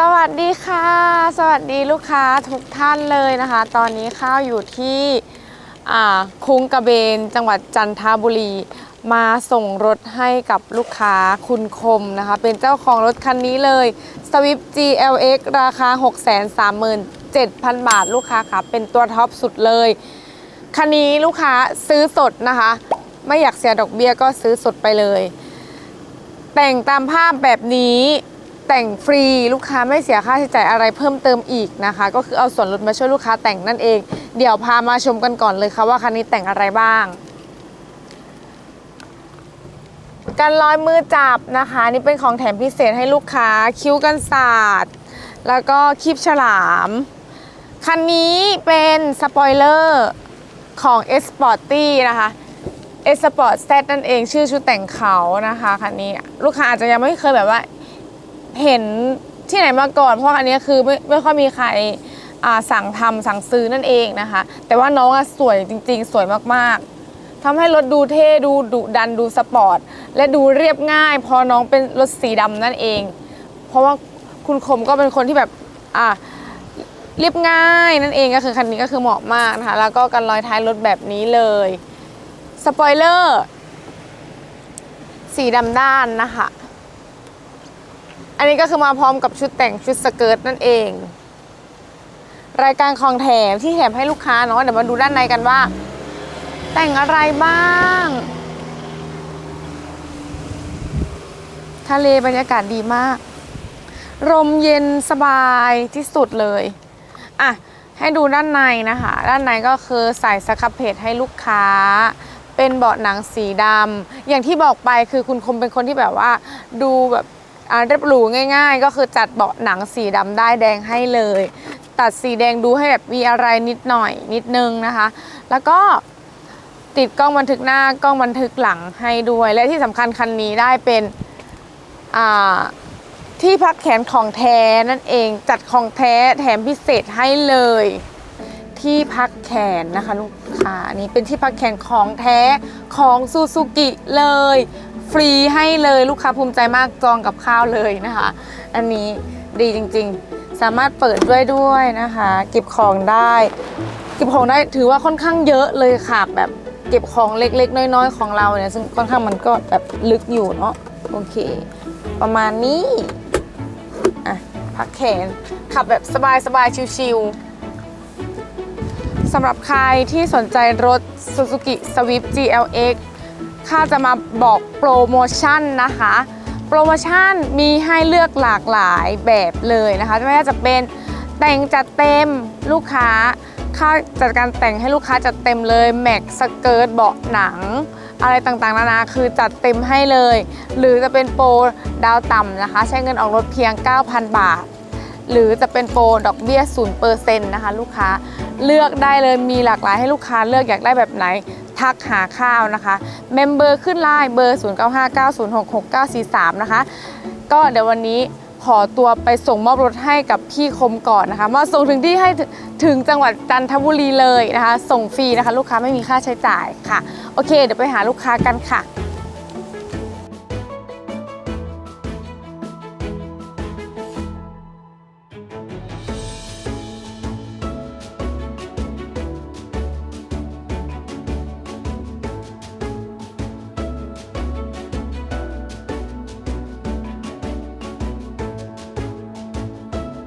สวัสดีค่ะ สวัสดีลูกค้าทุกท่านเลยนะคะ ตอนนี้ข้าวอยู่ที่คุ้งกระเบน จังหวัดจันทบุรี มาส่งรถให้กับลูกค้าคุณคมนะคะ เป็นเจ้าของรถคันนี้เลย Swift GLX ราคา 637,000 บาทลูกค้าค่ะ เป็นตัวท็อปสุดเลย คันนี้ลูกค้าซื้อสดนะคะ ไม่อยากเสียดอกเบี้ยก็ซื้อสดไปเลย แต่งตามภาพแบบนี้ แต่งฟรีลูกค้าไม่เสียค่าใช้จ่ายอะไรเพิ่มเติมอีกนะคะ ก็คือเอาส่วนลดมาช่วยลูกค้าแต่งนั่นเอง เดี๋ยวพามาชมกันก่อนเลยค่ะว่าคันนี้แต่งอะไรบ้างกันร้อยมือจับนะคะ นี่เป็นของแถมพิเศษให้ลูกค้าคิ้วกันศาสตร์แล้วก็คลิปฉลาม คันนี้เป็นสปอยเลอร์ของ S Sporty นะคะเอสปอร์ตแซนั่นเองชื่อชุดแต่งเขานะคะคันนี้ลูกค้าอาจจะยังไม่เคยแบบว่า เห็นที่ไหนมาก่อน เพราะอันนี้คือไม่ไม่ค่อยมีใครสั่งทำสั่งซื้อนั่นเองนะคะ แต่ว่าน้องอะสวยจริง ๆ สวยมากๆทำให้รถดูเท่ดูดุดันดูสปอร์ตและดูเรียบง่าย พอน้องเป็นรถสีดำนั่นเอง เพราะว่าคุณคมก็เป็นคนที่แบบอ่าเรียบง่ายนั่นเองก็คือคันนี้ก็คือเหมาะมากนะคะแล้วก็กันรอยท้ายรถแบบนี้เลยสปอยเลอร์สีดำด้านนะคะ อันนี้ก็คือมาพร้อมกับชุดแต่งชุดสเกิร์ตนั่นเอง รายการของแถมที่แถมให้ลูกค้าเนาะเดี๋ยวมาดูด้านในกันว่า แต่งอะไรบ้าง ทะเลบรรยากาศดีมากลมเย็นสบายที่สุดเลย อะ ให้ดูด้านในนะคะ ด้านในก็คือใส่สครับเพจให้ลูกค้า เป็นเบาะหนังสีดำอย่างที่บอกไปคือคุณคมเป็นคนที่แบบว่า ดูแบบ เรียบหรูง่าย ๆ ก็คือจัดเบาะหนังสีดำได้แดงให้เลย ตัดสีแดงดูให้แบบมีอะไรนิดหน่อยนิดนึงนะคะ แล้วก็ติดกล้องบันทึกหน้ากล้องบันทึกหลังให้ด้วย และที่สำคัญคันนี้ได้เป็นที่พักแขนของแท้นั่นเองจัดของแท้แถมพิเศษให้เลย ที่พักแขนนะคะลูกค้านนี้เป็นที่พักแขนของแท้ของซูซูกิเลย ฟรีให้เลยลูกค้าภูมิใจมากจองกับข้าวเลยนะคะ อันนี้ดีจริงๆ สามารถเปิดด้วยด้วยนะคะเก็บของได้เก็บของได้ถือว่าค่อนข้างเยอะเลยค่ะแบบเก็บของเล็กๆ น้อยๆ ของเราเนี่ยซึ่งค่อนข้างมันก็แบบลึกอยู่เนาะโอเค ประมาณนี้อะพักแขนขับแบบสบายๆชิวๆสำหรับใครที่สนใจรถ Suzuki Swift GLX ข้าจะมาบอกโปรโมชั่นนะคะ โปรโมชั่นมีให้เลือกหลากหลายแบบเลยนะคะไม่ว่าจะเป็นแต่งจัดเต็มลูกค้าค่าจัดการแต่งให้ลูกค้าจัดเต็มเลยแม็กสเกิร์ตเบาะหนัง อะไรต่างๆ นานาคือจัดเต็มให้เลย หรือจะเป็นโปรดาวต่ำนะคะ ใช้เงินออกรถเพียง 9,000 บาท หรือจะเป็นโปรดอกเบี้ย0%นะคะ ลูกค้าเลือกได้เลยมีหลากหลายให้ลูกค้าเลือกอยากได้แบบไหน ทักหาข้าวนะคะ เมมเบอร์ขึ้นไลน์เบอร์ 0959066943 นะคะ ก็เดี๋ยววันนี้ขอตัวไปส่งมอบรถให้กับพี่คมก่อนนะคะ มาส่งถึงที่ให้ถึงจังหวัดจันทบุรีเลยนะคะ ส่งฟรีนะคะ ลูกค้าไม่มีค่าใช้จ่ายค่ะ โอเค เดี๋ยวไปหาลูกค้ากันค่ะ